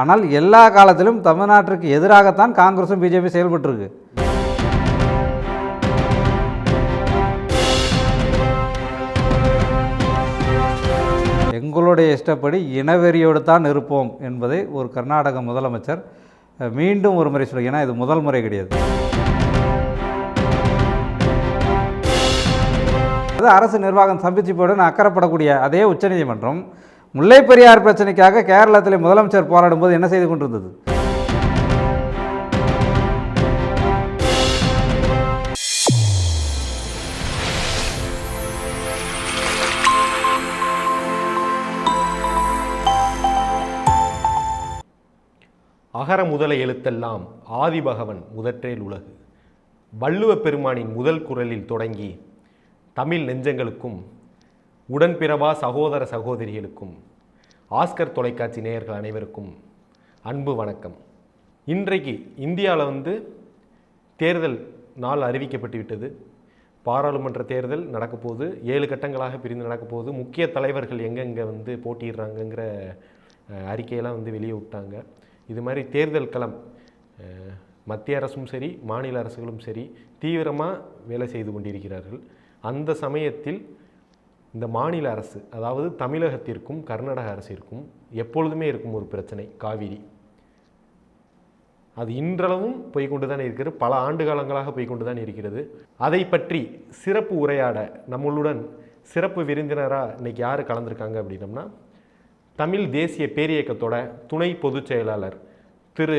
ஆனால் எல்லா காலத்திலும் தமிழ்நாட்டிற்கு எதிராகத்தான் காங்கிரஸும் பிஜேபி செயல்பட்டுருக்கு. எங்களுடைய இஷ்டப்படி இனவெறியோடு தான் இருப்போம் என்பதை ஒரு கர்நாடக முதலமைச்சர் மீண்டும் ஒரு முறை சொல்லி ஏன்னா இது முதல் முறை கிடையாது. அது அரசு நிர்வாகம் சம்பிச்சிப்போடு அக்கறைப்படக்கூடிய அதே உச்சநீதிமன்றம் முல்லை பெரியார் பிரச்சனைக்காக கேரளத்தில் முதலமைச்சர் போராடும்போது என்ன செய்து கொண்டிருந்தது? அகர முதல எழுத்தெல்லாம் ஆதிபகவன் முதற்றேல் உலகு. வள்ளுவ பெருமானின் முதல் குரலில் தொடங்கி தமிழ் நெஞ்சங்களுக்கும் உடன்பிறவா சகோதர சகோதரிகளுக்கும் ஆஸ்கர் தொலைக்காட்சி நேயர்கள் அனைவருக்கும் அன்பு வணக்கம். இன்றைக்கு இந்தியாவில் வந்து தேர்தல் நாள் அறிவிக்கப்பட்டு விட்டது. பாராளுமன்ற தேர்தல் நடக்கப்போகுது ஏழு கட்டங்களாக பிரிந்து நடக்கப்போகுது முக்கிய தலைவர்கள் எங்கெங்கே வந்து போட்டியிடுறாங்கங்கிற அறிக்கையெல்லாம் வந்து வெளியே விட்டாங்க. இது மாதிரி தேர்தல் களம் மத்திய அரசும் சரி மாநில அரசுகளும் சரி தீவிரமாக வேலை செய்து கொண்டிருக்கிறார்கள். அந்த சமயத்தில் இந்த மாநில அரசு அதாவது தமிழகத்திற்கும் கர்நாடக அரசிற்கும் எப்பொழுதுமே இருக்கும் ஒரு பிரச்சனை காவிரி. அது இன்றளவும் போய்கொண்டு தான் இருக்கிறது பல ஆண்டு காலங்களாக போய்கொண்டு தான் இருக்கிறது. அதை பற்றி சிறப்பு உரையாட நம்மளுடன் சிறப்பு விருந்தினராக இன்னைக்கு யார் கலந்துருக்காங்க அப்படின்னம்னா தமிழ் தேசிய பேரியக்கத்தோட துணை பொதுச் செயலாளர் திரு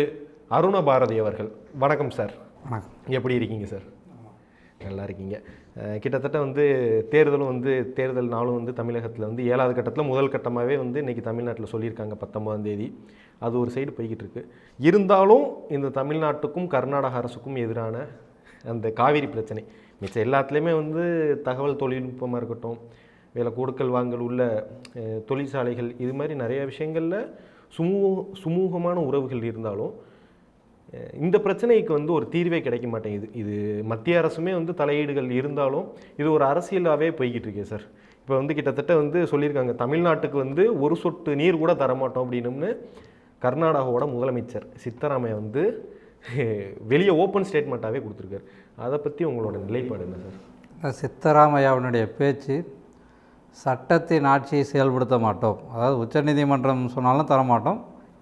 அருண பாரதி அவர்கள். வணக்கம் சார். வணக்கம். எப்படி இருக்கீங்க சார்? நல்லா இருக்கீங்க. கிட்டத்தட்ட வந்து தேர்தலும் வந்து தேர்தல் நாளும் வந்து தமிழகத்தில் வந்து ஏழாவது கட்டத்தில் முதல் கட்டமாகவே வந்து இன்றைக்கி தமிழ்நாட்டில் சொல்லியிருக்காங்க பத்தொன்பதாம் தேதி. அது ஒரு சைடு போய்கிட்டு இருக்கு இருந்தாலும் இந்த தமிழ்நாட்டுக்கும் கர்நாடக அரசுக்கும் எதிரான அந்த காவிரி பிரச்சனை. மிச்சம் எல்லாத்துலேயுமே வந்து தகவல் தொழில்நுட்பமாக இருக்கட்டும் வேலை கொடுக்கல் வாங்கல் உள்ள தொழிற்சாலைகள் இது மாதிரி நிறைய விஷயங்களில் சுமூக சுமூகமான உறவுகள் இருந்தாலும் இந்த பிரச்சனைக்கு வந்து ஒரு தீர்வே கிடைக்க மாட்டேங்குது. இது மத்திய அரசுமே வந்து தலையீடுகள் இருந்தாலும் இது ஒரு அரசியலாகவே போய்கிட்டு இருக்கே சார். இப்போ வந்து கிட்டத்தட்ட வந்து சொல்லியிருக்காங்க தமிழ்நாட்டுக்கு வந்து ஒரு சொட்டு நீர் கூட தரமாட்டோம் அப்படின்னும்னு கர்நாடகாவோட முதலமைச்சர் சித்தராமையா வந்து வெளியே ஓப்பன் ஸ்டேட்மெண்ட்டாகவே கொடுத்துருக்காரு. அதை பற்றி உங்களோட நிலைப்பாடு என்ன சார்? சித்தராமையாவினுடைய பேச்சு சட்டத்தின் ஆட்சியை செயல்படுத்த மாட்டோம். அதாவது உச்சநீதிமன்றம் சொன்னாலும் தரமாட்டோம்.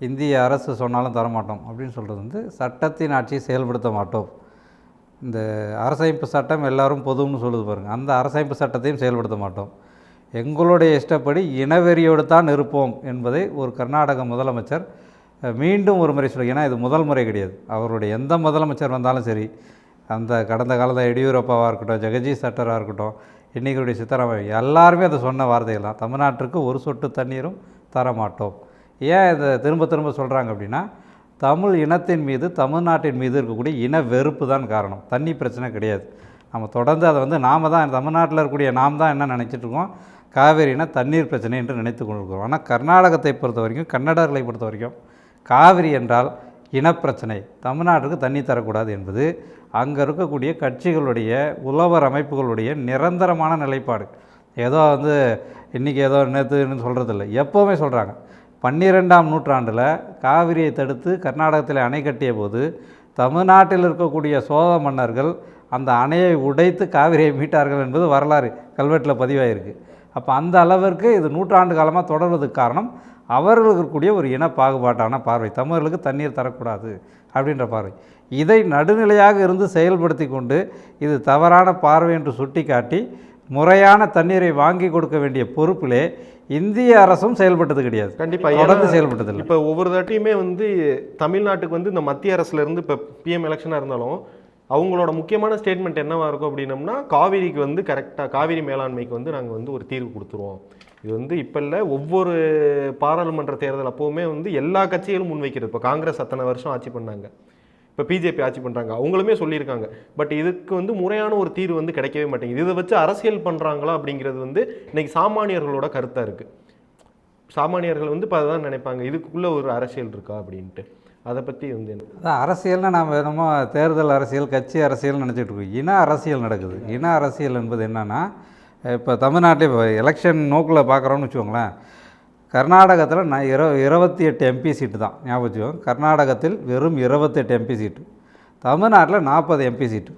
இந்திய அரசு சொன்னாலும் தரமாட்டோம் அப்படின்னு சொல்கிறது வந்து சட்டத்தின் ஆட்சியை செயல்படுத்த மாட்டோம். இந்த அரசமைப்பு சட்டம் எல்லாரும் பொதுன்னு சொல்லுது பாருங்கள் அந்த அரசமைப்பு சட்டத்தையும் செயல்படுத்த மாட்டோம். எங்களுடைய இஷ்டப்படி இனவெறியோடு தான் இருப்போம் என்பதை ஒரு கர்நாடக முதலமைச்சர் மீண்டும் ஒரு முறை சொல்லி ஏன்னா இது முதல் முறை கிடையாது. அவருடைய எந்த முதலமைச்சர் வந்தாலும் சரி அந்த கடந்த காலத்தில் எடியூரப்பாவாக இருக்கட்டும் ஜெகஜீத் சட்டராக இருக்கட்டும் இன்றைக்கியுடைய சித்தராமையா எல்லாருமே அதை சொன்ன வார்த்தைகள் தான். தமிழ்நாட்டிற்கு ஒரு சொட்டு தண்ணீரும் தர மாட்டோம் ஏன் இதை திரும்ப திரும்ப சொல்கிறாங்க அப்படின்னா தமிழ் இனத்தின் மீது தமிழ்நாட்டின் மீது இருக்கக்கூடிய இன வெறுப்பு தான் காரணம். தண்ணி பிரச்சனை கிடையாது. நம்ம தொடர்ந்து அதை வந்து நாம் தான் தமிழ்நாட்டில் இருக்கக்கூடிய நாம் தான் என்ன நினச்சிட்ருக்கோம் காவேரினா தண்ணீர் பிரச்சனை என்று நினைத்து கொண்டிருக்கிறோம். ஆனால் கர்நாடகத்தை பொறுத்த வரைக்கும் கன்னடர்களை பொறுத்த வரைக்கும் காவிரி என்றால் இனப்பிரச்சனை. தமிழ்நாட்டுக்கு தண்ணி தரக்கூடாது என்பது அங்கே இருக்கக்கூடிய கட்சிகளுடைய உழவர் அமைப்புகளுடைய நிரந்தரமான நிலைப்பாடு. ஏதோ வந்து இன்றைக்கி ஏதோ நேற்றுன்னு சொல்கிறதில்ல எப்போவுமே சொல்கிறாங்க பன்னிரெண்டாம் நூற்றாண்டில் காவிரியை தடுத்து கர்நாடகத்தில் அணை கட்டிய போது தமிழ்நாட்டில் இருக்கக்கூடிய சோழ மன்னர்கள் அந்த அணையை உடைத்து காவிரியை மீட்டார்கள் என்பது வரலாறு கல்வெட்டில் பதிவாயிருக்கு. அப்போ அந்த அளவிற்கு இது நூற்றாண்டு காலமாக தொடர்வதுக்கு காரணம் அவர்களுக்கு இருக்கக்கூடிய ஒரு இன பாகுபாட்டான பார்வை. தமிழர்களுக்கு தண்ணீர் தரக்கூடாது அப்படின்ற பார்வை. இதை நடுநிலையாக இருந்து செயல்படுத்தி கொண்டு இது தவறான பார்வை என்று சுட்டிக்காட்டி முறையான தண்ணீரை வாங்கி கொடுக்க வேண்டிய பொறுப்பிலே இந்திய அரசும் செயல்பட்டது கிடையாது. கண்டிப்பா. தொடர்ந்து ஏன்னா, செயல்பட்டதில்லை. இப்போ ஒவ்வொரு தாட்டியுமே வந்து தமிழ்நாட்டுக்கு வந்து இந்த மத்திய அரசுல இருந்து இப்போ பிஎம் எலெக்ஷனாக இருந்தாலும் அவங்களோட முக்கியமான ஸ்டேட்மெண்ட் என்னவா இருக்கும் அப்படின்னம்னா காவிரிக்கு வந்து கரெக்டாக காவிரி மேலாண்மைக்கு வந்து நாங்கள் வந்து ஒரு தீர்வு கொடுத்துருவோம். இது வந்து இப்போ இல்லை ஒவ்வொரு பாராளுமன்ற தேர்தல் அப்போவுமே வந்து எல்லா கட்சிகளும் முன்வைக்கிறது. இப்போ காங்கிரஸ் அத்தனை வருஷம் ஆட்சி பண்ணாங்க. இப்போ பிஜேபி ஆட்சி பண்ணுறாங்க அவங்களுமே சொல்லியிருக்காங்க. பட் இதுக்கு வந்து முறையான ஒரு தீர்வு வந்து கிடைக்கவே மாட்டேங்குது. இதை வச்சு அரசியல் பண்ணுறாங்களா அப்படிங்கிறது வந்து இன்னைக்கு சாமானியர்களோட கருத்தாக இருக்குது சாமானியர்கள் வந்து இப்போ அதான் நினைப்பாங்க. இதுக்குள்ளே ஒரு அரசியல் இருக்கா அப்படின்ட்டு. அதை பற்றி வந்து என்ன? அதான் நாம் வேணுமோ தேர்தல் அரசியல் கட்சி அரசியல் நினச்சிட்டு இருக்கோம். இன அரசியல் நடக்குது. இன அரசியல் என்பது என்னென்னா இப்போ தமிழ்நாட்டில் இப்போ எலெக்ஷன் நோக்கில் பார்க்குறோன்னு வச்சுக்கோங்களேன். கர்நாடகத்தில் நான் இர இருபத்தி எட்டு எம்பி சீட்டு தான். ஞாபகம் கர்நாடகத்தில் வெறும் இருபத்தெட்டு எம்பி சீட்டு தமிழ்நாட்டில் நாற்பது எம்பி சீட்டு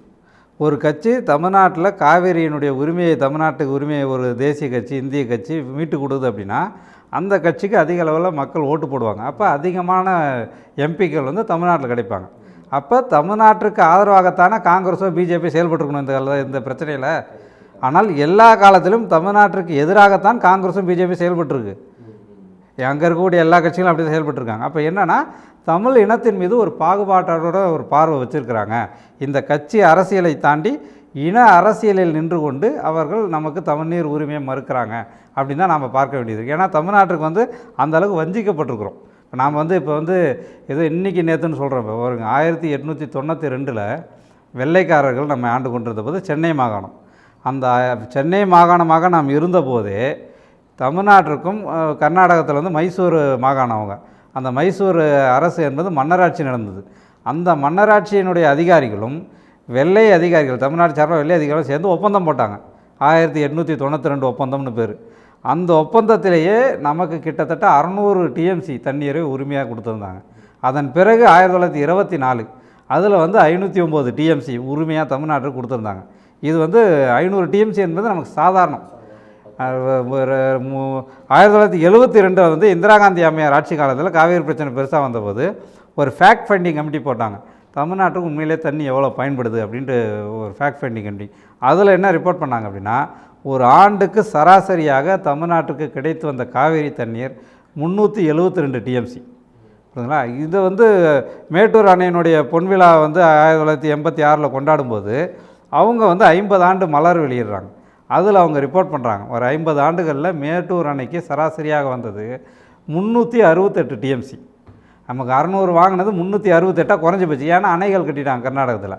ஒரு கட்சி தமிழ்நாட்டில் காவேரியினுடைய உரிமையை தமிழ்நாட்டுக்கு உரிமையை ஒரு தேசிய கட்சி இந்திய கட்சி மீட்டு கொடுக்குது அப்படின்னா அந்த கட்சிக்கு அதிக அளவில் மக்கள் ஓட்டு போடுவாங்க. அப்போ அதிகமான எம்பிக்கள் வந்து தமிழ்நாட்டில் கிடைப்பாங்க. அப்போ தமிழ்நாட்டுக்கு ஆதரவாகத்தானே காங்கிரஸோ பிஜேபி செயல்பட்டுருக்கணும் இந்த இந்த பிரச்சனையில்? ஆனால் எல்லா காலத்திலும் தமிழ்நாட்டிற்கு எதிராகத்தான் காங்கிரஸும் பிஜேபி செயல்பட்டுருக்கு. அங்கே இருக்கக்கூடிய எல்லா கட்சிகளும் அப்படி தான் செயல்பட்டுருக்காங்க. அப்போ என்னென்னா தமிழ் இனத்தின் மீது ஒரு பாகுபாட்டோட ஒரு பார்வை வச்சுருக்கிறாங்க. இந்த கட்சி அரசியலை தாண்டி இன அரசியலில் நின்று கொண்டு அவர்கள் நமக்கு தமிழ்நீர் உரிமையை மறுக்கிறாங்க அப்படின்னு தான் நாம் பார்க்க வேண்டியது ஏன்னா தமிழ்நாட்டுக்கு வந்து அந்த அளவுக்கு வஞ்சிக்கப்பட்டிருக்கிறோம். இப்போ நாம் வந்து இப்போ வந்து ஏதோ இன்றைக்கி நேற்றுன்னு சொல்கிறோம் இப்போ ஒரு ஆயிரத்தி எட்நூற்றி தொண்ணூற்றி ரெண்டில் வெள்ளைக்காரர்கள் நம்ம ஆண்டு கொண்டிருந்த போது சென்னை மாகாணம். அந்த சென்னை மாகாணமாக நாம் இருந்தபோதே தமிழ்நாட்டிற்கும் கர்நாடகத்தில் வந்து மைசூர் மாகாணம் அவங்க. அந்த மைசூர் அரசு என்பது மன்னராட்சி நடந்தது. அந்த மன்னராட்சியினுடைய அதிகாரிகளும் வெள்ளை அதிகாரிகள் தமிழ்நாடு சார்பாக வெள்ளை அதிகாரிகளும் சேர்ந்து ஒப்பந்தம் போட்டாங்க. ஆயிரத்தி எட்நூற்றி தொண்ணூற்றி ரெண்டு ஒப்பந்தம்னு பேர். அந்த ஒப்பந்தத்திலேயே நமக்கு கிட்டத்தட்ட அறநூறு டிஎம்சி தண்ணீரை உரிமையாக கொடுத்துருந்தாங்க. அதன் பிறகு ஆயிரத்தி தொள்ளாயிரத்தி இருபத்தி நாலு அதில் வந்து ஐநூற்றி ஒம்பது டிஎம்சி உரிமையாக தமிழ்நாட்டுக்கு கொடுத்துருந்தாங்க. இது வந்து ஐநூறு டிஎம்சி என்பது நமக்கு சாதாரணம். ஒரு ஆயிரத்தி தொள்ளாயிரத்தி எழுபத்தி ரெண்டில் வந்து இந்திரா காந்தி அம்மையார் ஆட்சி காலத்தில் காவேரி பிரச்சனை பெருசாக வந்தபோது ஒரு ஃபேக்ட் ஃபைண்டிங் கமிட்டி போட்டாங்க. தமிழ்நாட்டுக்கு உண்மையிலே தண்ணி எவ்வளோ பயன்படுது அப்படின்ட்டு ஒரு ஃபேக்ட் ஃபைண்டிங் கமிட்டி. அதில் என்ன ரிப்போர்ட் பண்ணாங்க அப்படின்னா ஒரு ஆண்டுக்கு சராசரியாக தமிழ்நாட்டுக்கு கிடைத்து வந்த காவேரி தண்ணீர் முந்நூற்றி எழுபத்தி ரெண்டு டிஎம்சி புரியுதுங்களா? இதை வந்து மேட்டூர் அணையினுடைய பொன்விழா வந்து ஆயிரத்தி தொள்ளாயிரத்தி எண்பத்தி ஆறில் கொண்டாடும்போது அவங்க வந்து ஐம்பது ஆண்டு மலர் வெளியிடுறாங்க. அதில் அவங்க ரிப்போர்ட் பண்ணுறாங்க ஒரு ஐம்பது ஆண்டுகளில் மேட்டூர் அணைக்கு சராசரியாக வந்தது முந்நூற்றி அறுபத்தெட்டு டிஎம்சி நமக்கு அறநூறு வாங்கினது முந்நூற்றி அறுபத்தெட்டாக குறைஞ்சி போச்சு. ஏன்னா அணைகள் கட்டிட்டாங்க கர்நாடகத்தில்.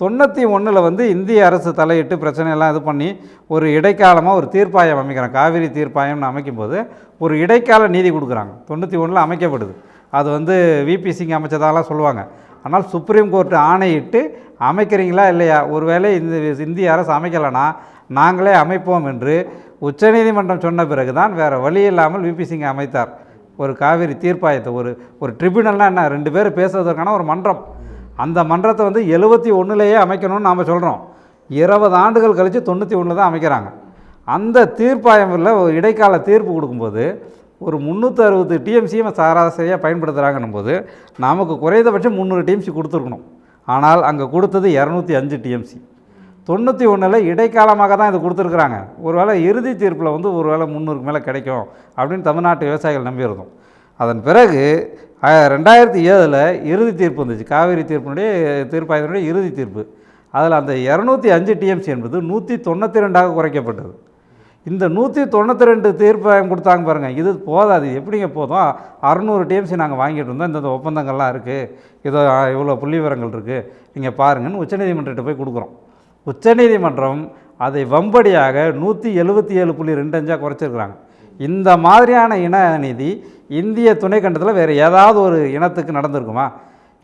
தொண்ணூற்றி ஒன்றில் வந்து இந்திய அரசு தலையிட்டு பிரச்சனையெல்லாம் இது பண்ணி ஒரு இடைக்காலமாக ஒரு தீர்ப்பாயம் அமைக்கிறாங்க. காவிரி தீர்ப்பாயம்னு அமைக்கும்போது ஒரு இடைக்கால நீதி கொடுக்குறாங்க. தொண்ணூற்றி ஒன்றில் அமைக்கப்படுது. அது வந்து விபி சிங் அமைச்சதாலாம் சொல்லுவாங்க. ஆனால் சுப்ரீம் கோர்ட்டு ஆணையிட்டு அமைக்கிறீங்களா இல்லையா? ஒருவேளை இந்த இந்திய அரசு அமைக்கலைன்னா நாங்களே அமைப்போம் என்று உச்சநீதிமன்றம் சொன்ன பிறகு தான் வேறு வழி இல்லாமல் விபி சிங் அமைத்தார். ஒரு காவிரி தீர்ப்பாயத்தை ஒரு ஒரு ட்ரிபியூனல்னால் என்ன? ரெண்டு பேர் பேசுவதற்கான ஒரு மன்றம். அந்த மன்றத்தை வந்து எழுபத்தி ஒன்றுலேயே அமைக்கணும்னு நாம் சொல்கிறோம் இருபது ஆண்டுகள் கழித்து தொண்ணூற்றி ஒன்று தான் அமைக்கிறாங்க. அந்த தீர்ப்பாயமில் ஒரு இடைக்கால தீர்ப்பு கொடுக்கும்போது ஒரு முந்நூற்றி அறுபது டிஎம்சியும் சராசரியாக பயன்படுத்துகிறாங்கன்னும் போது நமக்கு குறைந்தபட்சம் முந்நூறு டிஎம்சி கொடுத்துருக்கணும். ஆனால் அங்கே கொடுத்தது இரநூத்தி அஞ்சு டிஎம்சி தொண்ணூற்றி ஒன்றில் இடைக்காலமாக தான் இது கொடுத்துருக்குறாங்க. ஒருவேளை இறுதி தீர்ப்பில் வந்து ஒருவேளை முந்நூறுக்கு மேலே கிடைக்கும் அப்படின்னு தமிழ்நாட்டு விவசாயிகள் நம்பியிருந்தோம். அதன் பிறகு ரெண்டாயிரத்தி ஏழில் இறுதி தீர்ப்பு வந்துச்சு. காவிரி தீர்ப்பினுடைய தீர்ப்பாயத்தினுடைய இறுதி தீர்ப்பு. அதில் அந்த இரநூத்தி அஞ்சு டிஎம்சி என்பது நூற்றி தொண்ணூற்றி ரெண்டாக குறைக்கப்பட்டது. இந்த நூற்றி தொண்ணூற்றி ரெண்டு தீர்ப்பாயம் கொடுத்தாங்க பாருங்கள் இது போதாது. எப்படிங்க போதும்? அறநூறு டிஎம்சி நாங்கள் வாங்கிட்டு இருந்தோம் இந்தந்த ஒப்பந்தங்கள்லாம் இருக்குது இதோ இவ்வளோ புள்ளி விவரங்கள் இருக்குது நீங்கள் பாருங்கன்னு உச்சநீதிமன்றத்தை போய் கொடுக்குறோம். உச்சநீதிமன்றம் அதை வம்படியாக நூற்றி எழுபத்தி ஏழு புள்ளி ரெண்டு அஞ்சாக குறைச்சிருக்கிறாங்க. இந்த மாதிரியான இன நீதி இந்திய துணைக்கண்டத்தில் வேறு ஏதாவது ஒரு இனத்துக்கு நடந்திருக்குமா?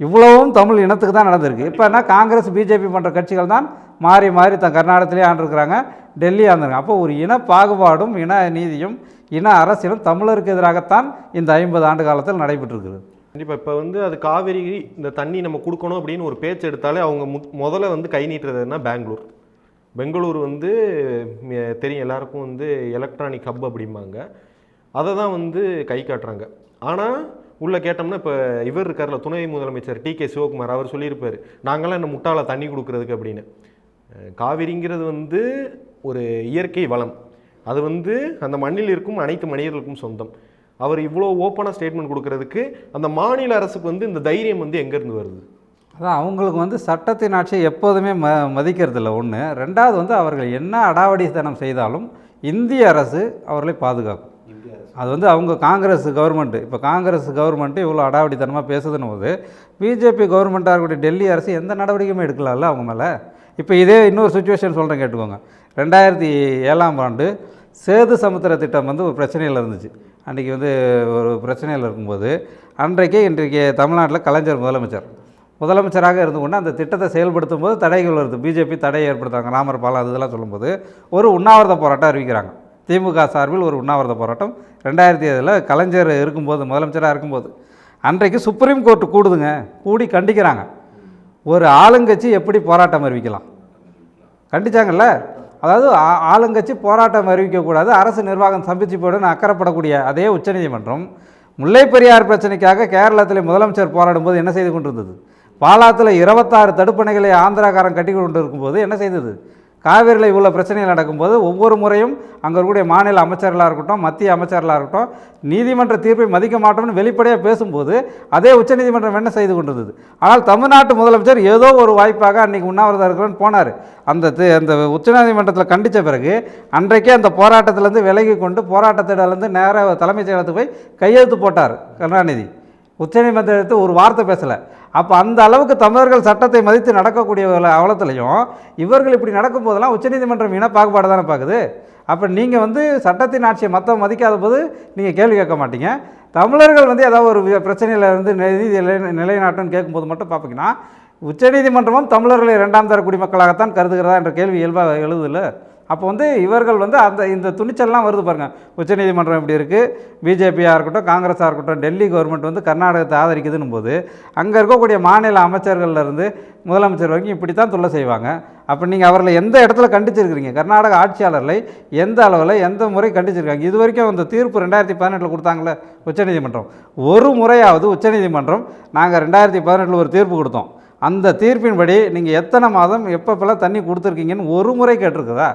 இவ்வளவும் தமிழ் இனத்துக்கு தான் நடந்திருக்கு. இப்போ என்ன காங்கிரஸ் பிஜேபி போன்ற கட்சிகள் தான் மாறி மாறி தன் கர்நாடகத்திலே ஆண்டிருக்கிறாங்க டெல்லி ஆண்டிருக்காங்க அப்போ ஒரு இன பாகுபாடும் இன நீதியும் இன அரசியலும் தமிழருக்கு எதிராகத்தான் இந்த ஐம்பது ஆண்டு காலத்தில் நடைபெற்றிருக்கிறது. கண்டிப்பாக இப்போ வந்து அது காவேரி இந்த தண்ணி நம்ம கொடுக்கணும் அப்படின்னு ஒரு பேச்சு எடுத்தாலே அவங்க மு முதல்ல வந்து கை நீட்டுறதுன்னா பெங்களூர். பெங்களூர் வந்து தெரியும் எல்லாருக்கும் வந்து எலக்ட்ரானிக் ஹப் அப்படிம்பாங்க. அதை தான் வந்து கை காட்டுறாங்க. ஆனால் உள்ளே கேட்டோம்னா இப்போ இவர் இருக்கார்ல துணை முதலமைச்சர் டி கே சிவகுமார் அவர் சொல்லியிருப்பார் நாங்களாம் என்ன முட்டாள தண்ணி கொடுக்குறதுக்கு? அப்படின்னு. காவிரிங்கிறது வந்து ஒரு இயற்கை வளம். அது வந்து அந்த மண்ணில் இருக்கும் அனைத்து மனிதர்களுக்கும் சொந்தம். அவர் இவ்வளோ ஓப்பனாக ஸ்டேட்மெண்ட் கொடுக்கறதுக்கு அந்த மாநில அரசுக்கு வந்து இந்த தைரியம் வந்து எங்கேருந்து வருது? அதான் அவங்களுக்கு வந்து சட்டத்தின் ஆட்சியை எப்போதுமே ம மதிக்கிறதில்ல. ஒன்று ரெண்டாவது வந்து அவர்கள் என்ன அடாவடித்தனம் செய்தாலும் இந்திய அரசு அவர்களை பாதுகாக்கும். அது வந்து அவங்க காங்கிரஸ் கவர்மெண்ட்டு இப்போ காங்கிரஸ் கவர்மெண்ட்டு இவ்வளோ அடாவடித்தனமாக பேசுதுன்னு போது பிஜேபி கவர்மெண்ட்டாக இருக்கக்கூடிய டெல்லி அரசு எந்த நடவடிக்கையுமே எடுக்கலாம்ல அவங்க மேலே? இப்போ இதே இன்னொரு சுச்சுவேஷன் சொல்கிறேன் கேட்டுக்கோங்க. ரெண்டாயிரத்தி ஏழாம் ஆண்டு சேது சமுத்திர திட்டம் வந்து ஒரு பிரச்சனையில் இருந்துச்சு. அன்றைக்கி வந்து ஒரு பிரச்சனையில் இருக்கும்போது அன்றைக்கே இன்றைக்கு தமிழ்நாட்டில் கலைஞர் முதலமைச்சர். முதலமைச்சராக இருந்து கொண்டு அந்த திட்டத்தை செயல்படுத்தும் போது தடைகள் வருது. பிஜேபி தடை ஏற்படுத்துறாங்க ராமர் பாலம் அது இதெல்லாம் சொல்லும்போது ஒரு உண்ணாவிரத போராட்டம் அறிவிக்கிறாங்க. திமுக சார்பில் ஒரு உண்ணாவிரத போராட்டம் ரெண்டாயிரத்தி ஏழில் கலைஞர் இருக்கும்போது முதலமைச்சராக இருக்கும்போது. அன்றைக்கு சுப்ரீம் கோர்ட்டு கூடுதுங்க. கூடி கண்டிக்கிறாங்க. ஒரு ஆளுங்கட்சி எப்படி போராட்டம் அறிவிக்கலாம்? கண்டிச்சாங்கல்ல? அதாவது ஆ- ஆளுங்கட்சி போராட்டம் அறிவிக்கக்கூடாது அரசு நிர்வாகம் சம்பிச்சு போய்டுன்னு அக்கறைப்படக்கூடிய அதே உச்சநீதிமன்றம் முல்லை பெரியார் பிரச்சனைக்காக கேரளத்தில் முதலமைச்சர் போராடும் போது என்ன செய்து கொண்டிருந்தது? பாலாத்தில் இருபத்தாறு தடுப்பணைகளை ஆந்திராக்காரன் கட்டி கொண்டு இருக்கும்போது என்ன செய்தது? காவிரியில் இவ்வளோ பிரச்சனைகள் நடக்கும்போது ஒவ்வொரு முறையும் அங்கே இருக்கக்கூடிய மாநில அமைச்சர்களாக இருக்கட்டும் மத்திய அமைச்சர்களாக இருக்கட்டும் நீதிமன்ற தீர்ப்பை மதிக்க மாட்டோம்னு வெளிப்படையாக பேசும்போது அதே உச்சநீதிமன்றம் என்ன செய்து கொண்டிருந்தது? ஆனால் தமிழ்நாட்டு முதலமைச்சர் ஏதோ ஒரு வாய்ப்பாக அன்றைக்கி உண்ணாவிரதம் இருக்கிறேன்னு போனார். அந்த அந்த உச்சநீதிமன்றத்தில் கண்டித்த பிறகு அன்றைக்கே அந்த போராட்டத்திலேருந்து விலகி கொண்டு போராட்டத்திடலேருந்து நேராக தலைமைச் செயலகத்துக்கு போய் கையெழுத்து போட்டார் கருணாநிதி. உச்சநீதிமன்றத்தை ஒரு வார்த்தை பேசலை. அப்போ அந்த அளவுக்கு தமிழர்கள் சட்டத்தை மதித்து நடக்கக்கூடிய ஒரு அவலத்திலையும் இவர்கள் இப்படி நடக்கும்போதெல்லாம் உச்சநீதிமன்றம் இன பாகுபாடு தானே பார்க்குது அப்போ நீங்கள் வந்து சட்டத்தின் ஆட்சியை மற்ற மதிக்காத போது நீங்கள் கேள்வி கேட்க மாட்டீங்க. தமிழர்கள் வந்து ஏதாவது ஒரு பிரச்சனையில் வந்து இருந்து நீதி நிலை நிலைநாட்டம்னு கேட்கும்போது மட்டும் பார்ப்பீங்கன்னா உச்சநீதிமன்றமும் தமிழர்களை இரண்டாம் தர குடிமக்களாகத்தான் கருதுகிறதா என்ற கேள்வி இயல்பாக எழுதுல அப்போ வந்து இவர்கள் வந்து அந்த இந்த துணிச்சல்லாம் வருது பாருங்கள் உச்சநீதிமன்றம் இப்படி இருக்குது பிஜேபியாக இருக்கட்டும் காங்கிரஸாக இருக்கட்டும் டெல்லி கவர்மெண்ட் வந்து கர்நாடகத்தை ஆதரிக்குதுன்னு போது அங்கே இருக்கக்கூடிய மாநில அமைச்சர்கள்லேருந்து முதலமைச்சர் வரைக்கும் இப்படி தான் தொல்லை செய்வாங்க. அப்போ நீங்கள் அவர்களை எந்த இடத்துல கண்டிச்சிருக்கிறீங்க? கர்நாடக ஆட்சியாளர்களை எந்த அளவில் எந்த முறை கண்டிச்சிருக்காங்க? இது வரைக்கும் அந்த தீர்ப்பு ரெண்டாயிரத்தி பதினெட்டில் கொடுத்தாங்களே உச்சநீதிமன்றம். ஒரு முறையாவது உச்சநீதிமன்றம் நாங்கள் ரெண்டாயிரத்தி பதினெட்டில் ஒரு தீர்ப்பு கொடுத்தோம். அந்த தீர்ப்பின்படி நீங்கள் எத்தனை மாதம் எப்பப்பெல்லாம் தண்ணி கொடுத்துருக்கீங்கன்னு ஒரு முறை கேட்டிருக்குதா?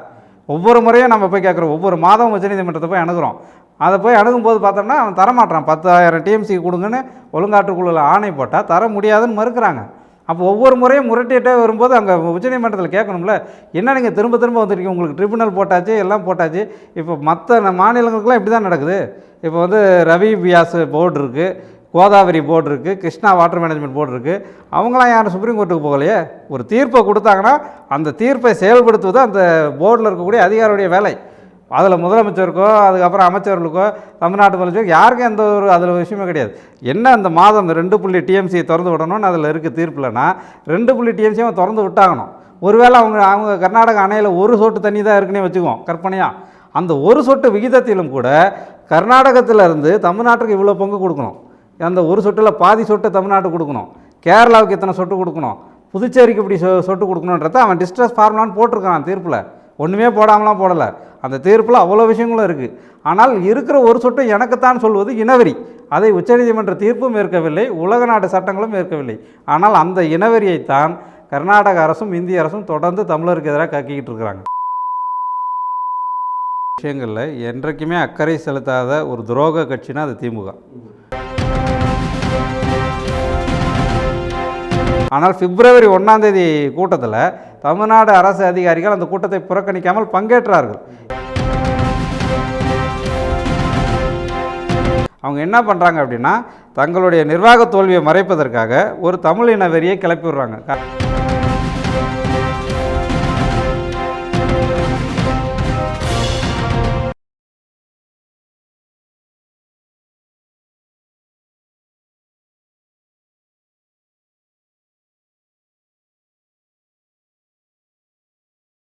ஒவ்வொரு முறையும் நம்ம போய் கேட்குறோம். ஒவ்வொரு மாதம் உச்சநீதிமன்றத்தை போய் அணுகிறோம். அதை போய் அணுகும்போது பார்த்தோம்னா அவன் தரமாட்டான். பத்தாயிரம் டிஎம்சி கொடுங்கன்னு ஒழுங்காற்றுக்குழுவில் ஆணை போட்டால் தர முடியாதுன்னு மறுக்கிறாங்க. அப்போ ஒவ்வொரு முறையும் முரட்டிகிட்டே வரும்போது அங்கே உச்சநீதிமன்றத்தில் கேட்கணும்ல என்ன நீங்கள் திரும்ப திரும்ப வந்துருக்கீங்க? உங்களுக்கு ட்ரிபுனல் போட்டாச்சு எல்லாம் போட்டாச்சு. இப்போ மற்ற மாநிலங்களுக்குலாம் இப்படி தான் நடக்குது. இப்போ வந்து ரவி வியாஸ் போர்டு இருக்குது கோதாவரி போர்டு இருக்குது கிருஷ்ணா வாட்டர் மேனேஜ்மெண்ட் போர்டு இருக்குது அவங்களாம் யாரும் சுப்ரீம் கோர்ட்டுக்கு போகலையே? ஒரு தீர்ப்பை கொடுத்தாங்கன்னா அந்த தீர்ப்பை செயல்படுத்துவது அந்த போர்டில் இருக்கக்கூடிய அதிகாரியுடைய வேலை. அதில் முதலமைச்சருக்கோ அதுக்கப்புறம் அமைச்சர்களுக்கோ தமிழ்நாட்டு முதலமைச்சருக்கு யாருக்கும் எந்த ஒரு அதில் விஷயமே கிடையாது. என்ன அந்த மாதம் ரெண்டு புள்ளி டிஎம்சியை திறந்து விடணும்னு அதில் இருக்குது தீர்ப்புலனா ரெண்டு புள்ளி டிஎம்சியை திறந்து விட்டாகணும். ஒருவேளை அவங்க அவங்க கர்நாடக அணையில் ஒரு சொட்டு தண்ணி தான் இருக்குன்னே வச்சுக்குவோம் கற்பனையாக அந்த ஒரு சொட்டு விகிதத்திலும் கூட கர்நாடகத்தில் இருந்து தமிழ்நாட்டுக்கு இவ்வளோ பங்கு கொடுக்கணும். அந்த ஒரு சொட்டில் பாதி சொட்டு தமிழ்நாட்டுக்கு கொடுக்கணும். கேரளாவுக்கு இத்தனை சொட்டு கொடுக்கணும்? புதுச்சேரிக்கு இப்படி சொ சொட்டு கொடுக்கணுன்றத அவன் டிஸ்ட்ரஸ் ஃபார்முலான்னு போட்டிருக்கான் தீர்ப்பில். ஒன்றுமே போடாமலாம் போடலை. அந்த தீர்ப்பில் அவ்வளோ விஷயங்களும் இருக்குது ஆனால் இருக்கிற ஒரு சொட்டு எனக்குத்தான் சொல்வது இனவெறி. அதை உச்சநீதிமன்ற தீர்ப்பும் ஏற்கவில்லை உலக நாட்டு சட்டங்களும் ஏற்கவில்லை. ஆனால் அந்த இனவெறியைத்தான் கர்நாடக அரசும் இந்திய அரசும் தொடர்ந்து தமிழருக்கு எதிராக கக்கிக்கிட்டு இருக்கிறாங்க. விஷயங்களில் என்றைக்குமே அக்கறை செலுத்தாத ஒரு துரோக கட்சினா அது திமுக. ஆனால் பிப்ரவரி ஒன்றாம் தேதி கூட்டத்தில் தமிழ்நாடு அரசு அதிகாரிகள் அந்த கூட்டத்தை புறக்கணிக்காமல் பங்கேற்றார்கள். அவங்க என்ன பண்ணுறாங்க அப்படின்னா தங்களுடைய நிர்வாக தோல்வியை மறைப்பதற்காக ஒரு தமிழ் இன வெறியை கிளப்பி விடுறாங்க